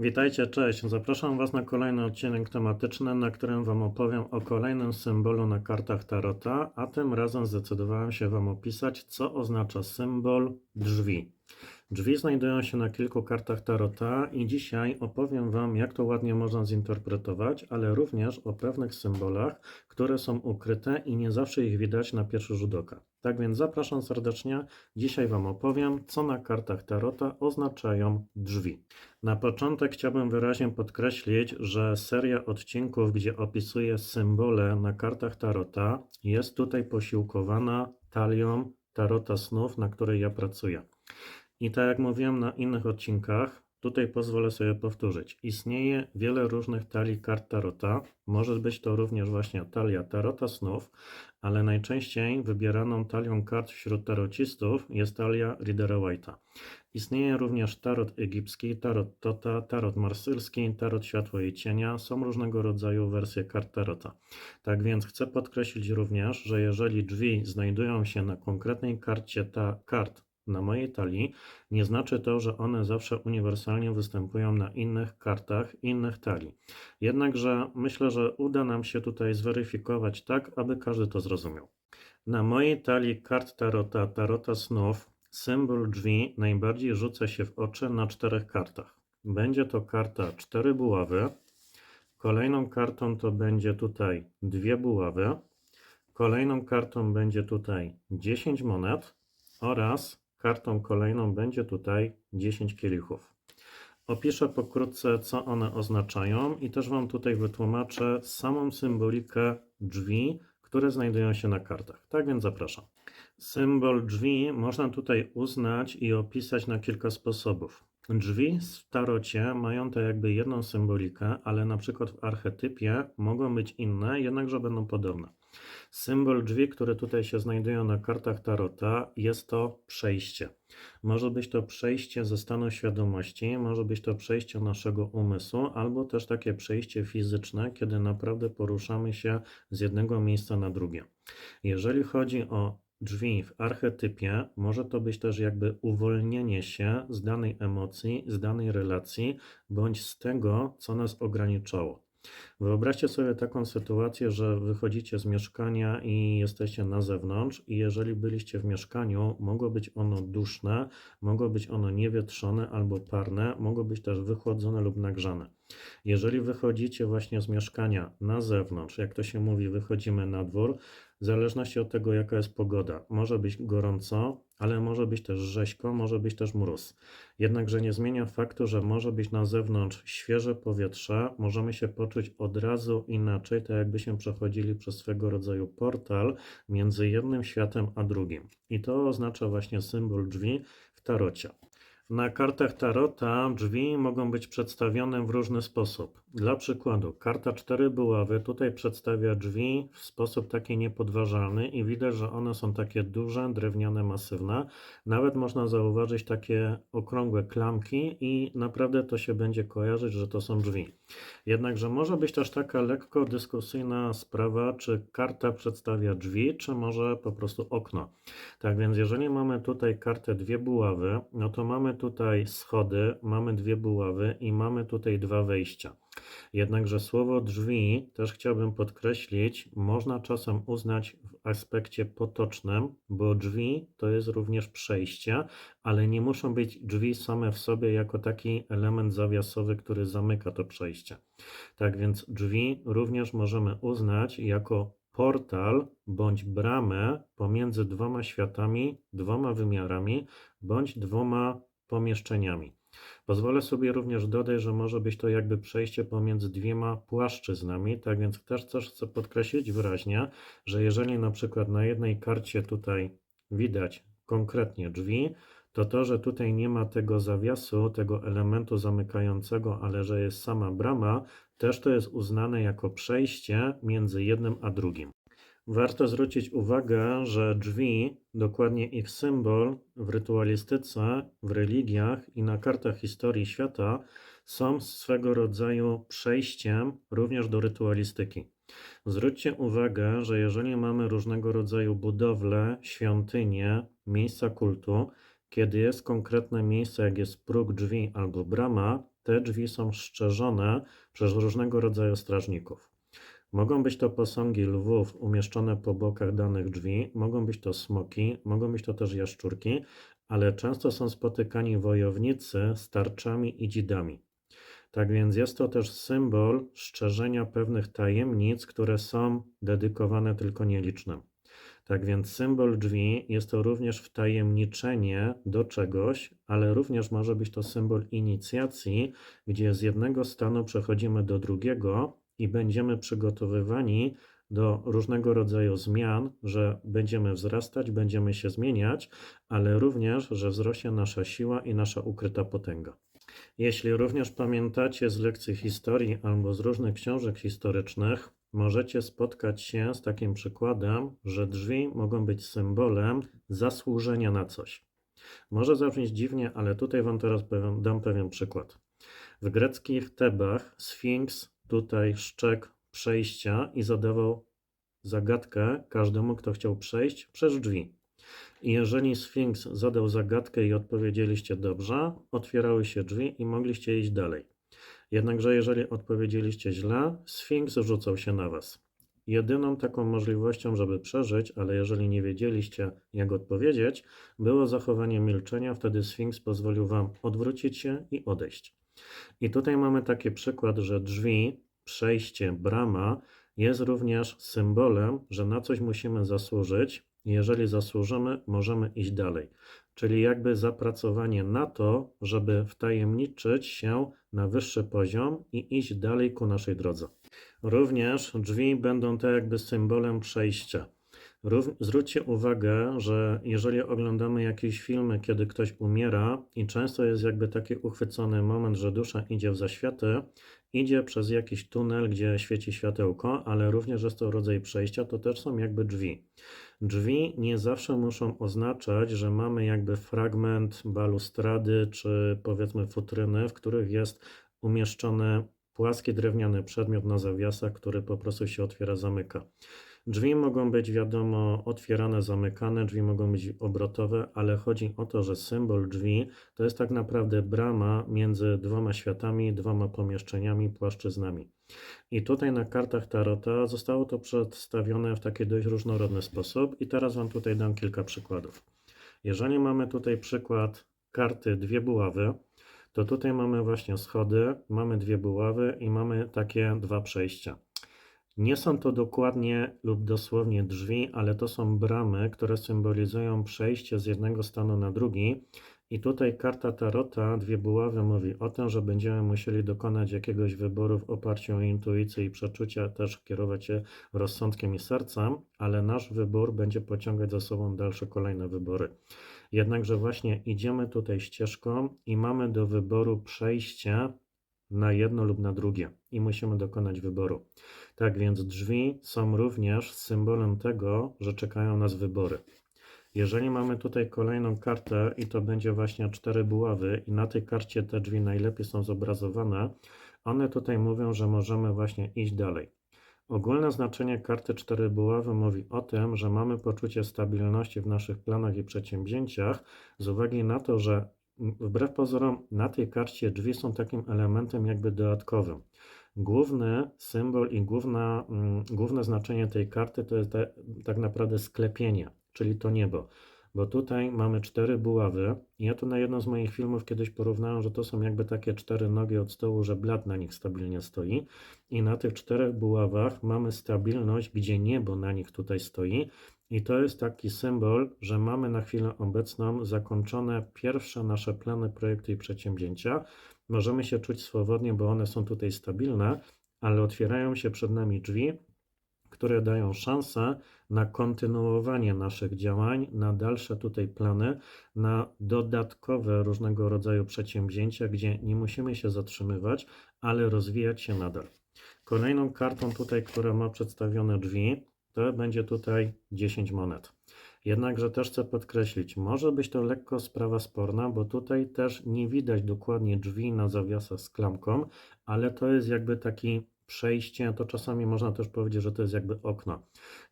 Witajcie, cześć. Zapraszam Was na kolejny odcinek tematyczny, na którym Wam opowiem o kolejnym symbolu na kartach Tarota, a tym razem zdecydowałem się Wam opisać, co oznacza symbol drzwi. Drzwi znajdują się na kilku kartach Tarota i dzisiaj opowiem Wam, jak to ładnie można zinterpretować, ale również o pewnych symbolach, które są ukryte i nie zawsze ich widać na pierwszy rzut oka. Tak więc zapraszam serdecznie. Dzisiaj Wam opowiem, co na kartach Tarota oznaczają drzwi. Na początek chciałbym wyraźnie podkreślić, że seria odcinków, gdzie opisuję symbole na kartach Tarota, jest tutaj posiłkowana talią Tarota Snów, na której ja pracuję. I tak jak mówiłem na innych odcinkach, tutaj pozwolę sobie powtórzyć. Istnieje wiele różnych talii kart Tarota. Może być to również właśnie talia Tarota Snów, ale najczęściej wybieraną talią kart wśród tarocistów jest talia Ridera White'a. Istnieje również tarot egipski, tarot Tota, tarot marsylski, tarot światła i cienia. Są różnego rodzaju wersje kart tarota. Tak więc chcę podkreślić również, że jeżeli drzwi znajdują się na konkretnej karcie ta kart na mojej talii, nie znaczy to, że one zawsze uniwersalnie występują na innych kartach innych talii. Jednakże myślę, że uda nam się tutaj zweryfikować tak, aby każdy to zrozumiał. Na mojej talii kart tarota, tarota snów, symbol drzwi najbardziej rzuca się w oczy na czterech kartach. Będzie to karta cztery buławy, kolejną kartą to będzie tutaj dwie buławy, kolejną kartą będzie tutaj 10 monet oraz kartą kolejną będzie tutaj 10 kielichów. Opiszę pokrótce, co one oznaczają i też Wam tutaj wytłumaczę samą symbolikę drzwi, które znajdują się na kartach. Tak więc zapraszam. Symbol drzwi można tutaj uznać i opisać na kilka sposobów. Drzwi w tarocie mają to jakby jedną symbolikę, ale na przykład w archetypie mogą być inne, jednakże będą podobne. Symbol drzwi, które tutaj się znajdują na kartach tarota, jest to przejście. Może być to przejście ze stanu świadomości, może być to przejście naszego umysłu, albo też takie przejście fizyczne, kiedy naprawdę poruszamy się z jednego miejsca na drugie. Jeżeli chodzi o drzwi w archetypie, może to być też jakby uwolnienie się z danej emocji, z danej relacji, bądź z tego, co nas ograniczało. Wyobraźcie sobie taką sytuację, że wychodzicie z mieszkania i jesteście na zewnątrz, i jeżeli byliście w mieszkaniu, mogło być ono duszne, mogło być ono niewietrzone albo parne, mogło być też wychłodzone lub nagrzane. Jeżeli wychodzicie właśnie z mieszkania na zewnątrz, jak to się mówi, wychodzimy na dwór, w zależności od tego, jaka jest pogoda, może być gorąco, ale może być też rzeźko, może być też mróz. Jednakże nie zmienia faktu, że może być na zewnątrz świeże powietrze, możemy się poczuć od razu inaczej, tak jakbyśmy przechodzili przez swego rodzaju portal między jednym światem a drugim. I to oznacza właśnie symbol drzwi w tarocie. Na kartach Tarota drzwi mogą być przedstawione w różny sposób. Dla przykładu, karta cztery buławy tutaj przedstawia drzwi w sposób taki niepodważalny i widać, że one są takie duże, drewniane, masywne. Nawet można zauważyć takie okrągłe klamki i naprawdę to się będzie kojarzyć, że to są drzwi. Jednakże może być też taka lekko dyskusyjna sprawa, czy karta przedstawia drzwi, czy może po prostu okno. Tak więc jeżeli mamy tutaj kartę dwie buławy, no to mamy tutaj schody, mamy dwie buławy i mamy tutaj dwa wejścia. Jednakże słowo drzwi też chciałbym podkreślić, można czasem uznać w aspekcie potocznym, bo drzwi to jest również przejście, ale nie muszą być drzwi same w sobie jako taki element zawiasowy, który zamyka to przejście. Tak więc drzwi również możemy uznać jako portal bądź bramę pomiędzy dwoma światami, dwoma wymiarami bądź dwoma pomieszczeniami. Pozwolę sobie również dodać, że może być to jakby przejście pomiędzy dwiema płaszczyznami, tak więc też coś chcę podkreślić wyraźnie, że jeżeli na przykład na jednej karcie tutaj widać konkretnie drzwi, to to, że tutaj nie ma tego zawiasu, tego elementu zamykającego, ale że jest sama brama, też to jest uznane jako przejście między jednym a drugim. Warto zwrócić uwagę, że drzwi, dokładnie ich symbol w rytualistyce, w religiach i na kartach historii świata są swego rodzaju przejściem również do rytualistyki. Zwróćcie uwagę, że jeżeli mamy różnego rodzaju budowle, świątynie, miejsca kultu, kiedy jest konkretne miejsce, jak jest próg drzwi albo brama, te drzwi są szczerzone przez różnego rodzaju strażników. Mogą być to posągi lwów umieszczone po bokach danych drzwi, mogą być to smoki, mogą być to też jaszczurki, ale często są spotykani wojownicy z tarczami i dzidami. Tak więc jest to też symbol szczerzenia pewnych tajemnic, które są dedykowane tylko nielicznym. Tak więc symbol drzwi jest to również wtajemniczenie do czegoś, ale również może być to symbol inicjacji, gdzie z jednego stanu przechodzimy do drugiego i będziemy przygotowywani do różnego rodzaju zmian, że będziemy wzrastać, będziemy się zmieniać, ale również, że wzrośnie nasza siła i nasza ukryta potęga. Jeśli również pamiętacie z lekcji historii albo z różnych książek historycznych, możecie spotkać się z takim przykładem, że drzwi mogą być symbolem zasłużenia na coś. Może zabrzmieć dziwnie, ale tutaj Wam teraz dam pewien przykład. W greckich Tebach Sfinks tutaj szczekł przejścia i zadawał zagadkę każdemu, kto chciał przejść przez drzwi. I jeżeli Sfinks zadał zagadkę i odpowiedzieliście dobrze, otwierały się drzwi i mogliście iść dalej. Jednakże jeżeli odpowiedzieliście źle, Sfinks rzucał się na was. Jedyną taką możliwością, żeby przeżyć, ale jeżeli nie wiedzieliście, jak odpowiedzieć, było zachowanie milczenia, wtedy Sfinks pozwolił wam odwrócić się i odejść. I tutaj mamy taki przykład, że drzwi, przejście, brama jest również symbolem, że na coś musimy zasłużyć. Jeżeli zasłużymy, możemy iść dalej. Czyli jakby zapracowanie na to, żeby wtajemniczyć się na wyższy poziom i iść dalej ku naszej drodze. Również drzwi będą to jakby symbolem przejścia. Rów- Zwróćcie uwagę, że jeżeli oglądamy jakieś filmy, kiedy ktoś umiera, i często jest jakby taki uchwycony moment, że dusza idzie w zaświaty, idzie przez jakiś tunel, gdzie świeci światełko, ale również jest to rodzaj przejścia, to też są jakby drzwi. Drzwi nie zawsze muszą oznaczać, że mamy jakby fragment balustrady czy powiedzmy futryny, w których jest umieszczony płaski drewniany przedmiot na zawiasach, który po prostu się otwiera, zamyka. Drzwi mogą być, wiadomo, otwierane, zamykane, drzwi mogą być obrotowe, ale chodzi o to, że symbol drzwi to jest tak naprawdę brama między dwoma światami, dwoma pomieszczeniami, płaszczyznami. I tutaj na kartach Tarota zostało to przedstawione w taki dość różnorodny sposób, i teraz Wam tutaj dam kilka przykładów. Jeżeli mamy tutaj przykład karty dwie buławy, to tutaj mamy właśnie schody, mamy dwie buławy i mamy takie dwa przejścia. Nie są to dokładnie lub dosłownie drzwi, ale to są bramy, które symbolizują przejście z jednego stanu na drugi. I tutaj karta Tarota, dwie buławy, mówi o tym, że będziemy musieli dokonać jakiegoś wyboru w oparciu o intuicję i przeczucia, też kierować się rozsądkiem i sercem, ale nasz wybór będzie pociągać za sobą dalsze kolejne wybory. Jednakże właśnie idziemy tutaj ścieżką i mamy do wyboru przejście na jedno lub na drugie i musimy dokonać wyboru. Tak więc drzwi są również symbolem tego, że czekają nas wybory. Jeżeli mamy tutaj kolejną kartę i to będzie właśnie cztery buławy i na tej karcie te drzwi najlepiej są zobrazowane, one tutaj mówią, że możemy właśnie iść dalej. Ogólne znaczenie karty cztery buławy mówi o tym, że mamy poczucie stabilności w naszych planach i przedsięwzięciach z uwagi na to, że wbrew pozorom na tej karcie drzwi są takim elementem jakby dodatkowym. Główny symbol i główna, mm, główne znaczenie tej karty to jest te, tak naprawdę sklepienie, czyli to niebo. Bo tutaj mamy cztery buławy. Ja to na jednym z moich filmów kiedyś porównałem, że to są jakby takie cztery nogi od stołu, że blat na nich stabilnie stoi. I na tych czterech buławach mamy stabilność, gdzie niebo na nich tutaj stoi. I to jest taki symbol, że mamy na chwilę obecną zakończone pierwsze nasze plany, projekty i przedsięwzięcia. Możemy się czuć swobodnie, bo one są tutaj stabilne, ale otwierają się przed nami drzwi, które dają szansę na kontynuowanie naszych działań, na dalsze tutaj plany, na dodatkowe różnego rodzaju przedsięwzięcia, gdzie nie musimy się zatrzymywać, ale rozwijać się nadal. Kolejną kartą tutaj, która ma przedstawione drzwi, to będzie tutaj 10 monet. Jednakże też chcę podkreślić, może być to lekko sprawa sporna, bo tutaj też nie widać dokładnie drzwi na zawiasach z klamką, ale to jest jakby taki przejście, to czasami można też powiedzieć, że to jest jakby okno.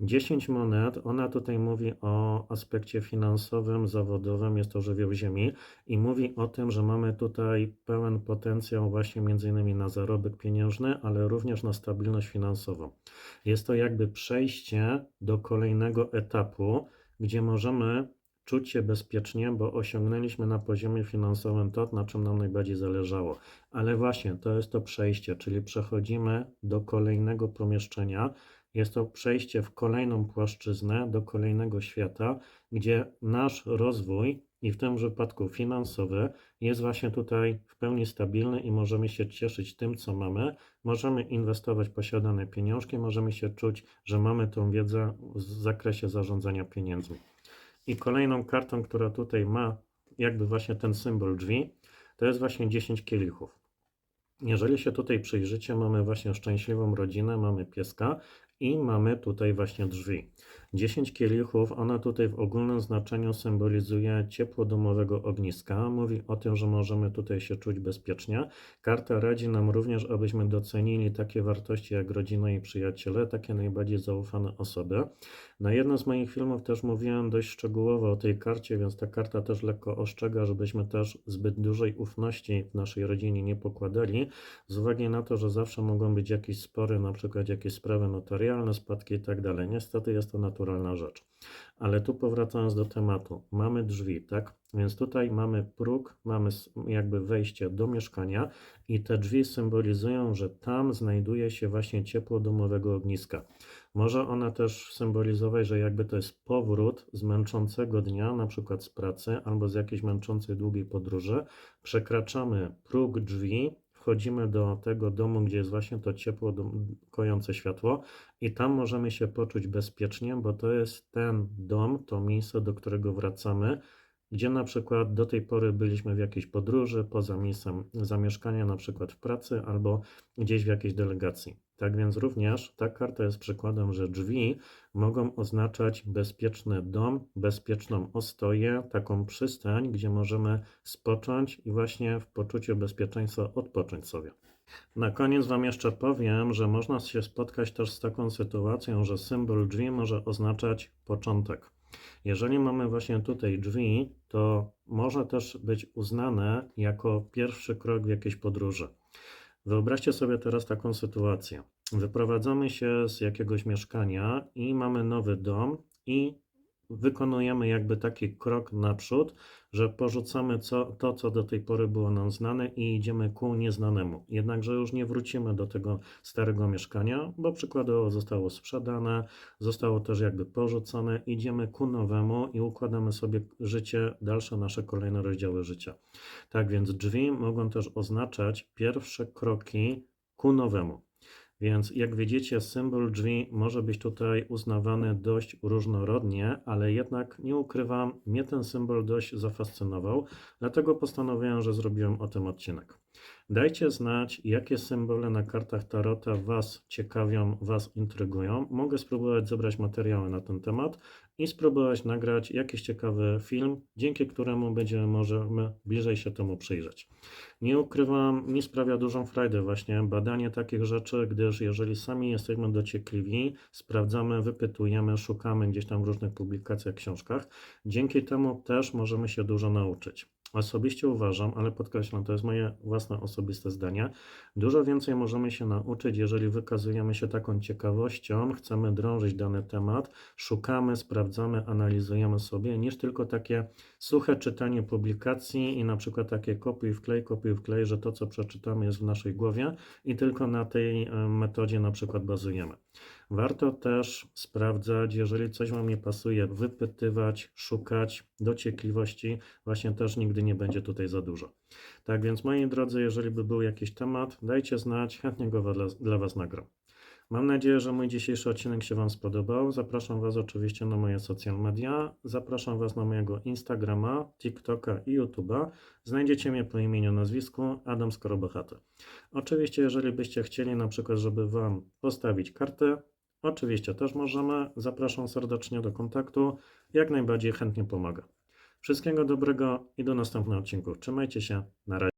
10 monet, ona tutaj mówi o aspekcie finansowym, zawodowym, jest to żywioł ziemi i mówi o tym, że mamy tutaj pełen potencjał właśnie między innymi na zarobek pieniężny, ale również na stabilność finansową. Jest to jakby przejście do kolejnego etapu, gdzie możemy czuć się bezpiecznie, bo osiągnęliśmy na poziomie finansowym to, na czym nam najbardziej zależało. Ale właśnie to jest to przejście, czyli przechodzimy do kolejnego pomieszczenia. Jest to przejście w kolejną płaszczyznę, do kolejnego świata, gdzie nasz rozwój i w tym przypadku finansowy jest właśnie tutaj w pełni stabilny i możemy się cieszyć tym, co mamy. Możemy inwestować posiadane pieniążki, możemy się czuć, że mamy tą wiedzę w zakresie zarządzania pieniędzmi. I kolejną kartą, która tutaj ma jakby właśnie ten symbol drzwi, to jest właśnie 10 kielichów. Jeżeli się tutaj przyjrzycie, mamy właśnie szczęśliwą rodzinę, mamy pieska i mamy tutaj właśnie drzwi. 10 kielichów, ona tutaj w ogólnym znaczeniu symbolizuje ciepło domowego ogniska. Mówi o tym, że możemy tutaj się czuć bezpiecznie. Karta radzi nam również, abyśmy docenili takie wartości jak rodzina i przyjaciele, takie najbardziej zaufane osoby. Na jednym z moich filmów też mówiłem dość szczegółowo o tej karcie, więc ta karta też lekko ostrzega, żebyśmy też zbyt dużej ufności w naszej rodzinie nie pokładali, z uwagi na to, że zawsze mogą być jakieś spory, na przykład jakieś sprawy notarialne, spadki i tak dalej. Niestety jest to naturalna rzecz. Ale tu powracając do tematu, mamy drzwi, tak? Więc tutaj mamy próg, mamy jakby wejście do mieszkania i te drzwi symbolizują, że tam znajduje się właśnie ciepło domowego ogniska. Może ona też symbolizować, że jakby to jest powrót z męczącego dnia, na przykład z pracy albo z jakiejś męczącej długiej podróży. Przekraczamy próg drzwi, wchodzimy do tego domu, gdzie jest właśnie to ciepło, kojące światło i tam możemy się poczuć bezpiecznie, bo to jest ten dom, to miejsce, do którego wracamy, gdzie na przykład do tej pory byliśmy w jakiejś podróży, poza miejscem zamieszkania, na przykład w pracy albo gdzieś w jakiejś delegacji. Tak więc również ta karta jest przykładem, że drzwi mogą oznaczać bezpieczny dom, bezpieczną ostoję, taką przystań, gdzie możemy spocząć i właśnie w poczuciu bezpieczeństwa odpocząć sobie. Na koniec Wam jeszcze powiem, że można się spotkać też z taką sytuacją, że symbol drzwi może oznaczać początek. Jeżeli mamy właśnie tutaj drzwi, to może też być uznane jako pierwszy krok w jakiejś podróży. Wyobraźcie sobie teraz taką sytuację. Wyprowadzamy się z jakiegoś mieszkania i mamy nowy dom i wykonujemy jakby taki krok naprzód, że porzucamy co, to, co do tej pory było nam znane i idziemy ku nieznanemu. Jednakże już nie wrócimy do tego starego mieszkania, bo przykładowo zostało sprzedane, zostało też jakby porzucone, idziemy ku nowemu i układamy sobie życie, dalsze nasze kolejne rozdziały życia. Tak więc drzwi mogą też oznaczać pierwsze kroki ku nowemu. Więc jak widzicie, symbol drzwi może być tutaj uznawany dość różnorodnie, ale jednak nie ukrywam, mnie ten symbol dość zafascynował, dlatego postanowiłem, że zrobiłem o tym odcinek. Dajcie znać, jakie symbole na kartach Tarota Was ciekawią, Was intrygują. Mogę spróbować zebrać materiały na ten temat i spróbować nagrać jakiś ciekawy film, dzięki któremu będziemy możemy bliżej się temu przyjrzeć. Nie ukrywam, mi sprawia dużą frajdę właśnie badanie takich rzeczy, gdyż jeżeli sami jesteśmy dociekliwi, sprawdzamy, wypytujemy, szukamy gdzieś tam w różnych publikacjach, książkach, dzięki temu też możemy się dużo nauczyć. Osobiście uważam, ale podkreślam, to jest moje własne osobiste zdanie, dużo więcej możemy się nauczyć, jeżeli wykazujemy się taką ciekawością, chcemy drążyć dany temat, szukamy, sprawdzamy, analizujemy sobie, niż tylko takie suche czytanie publikacji i na przykład takie kopiuj wklej, kopiuj wklej, że to co przeczytamy jest w naszej głowie i tylko na tej e, metodzie na przykład bazujemy. Warto też sprawdzać, jeżeli coś Wam nie pasuje, wypytywać, szukać dociekliwości, właśnie też nigdy nie będzie tutaj za dużo. Tak więc moi drodzy, jeżeli by był jakiś temat, dajcie znać, chętnie go dla, dla Was nagram. Mam nadzieję, że mój dzisiejszy odcinek się Wam spodobał. Zapraszam Was oczywiście na moje social media. Zapraszam Was na mojego Instagrama, TikToka i YouTube'a. Znajdziecie mnie po imieniu, nazwisku Adam Skorobochaty. Oczywiście, jeżeli byście chcieli na przykład, żeby Wam postawić kartę, oczywiście też możemy. Zapraszam serdecznie do kontaktu. Jak najbardziej chętnie pomogę. Wszystkiego dobrego i do następnego odcinku. Trzymajcie się. Na razie.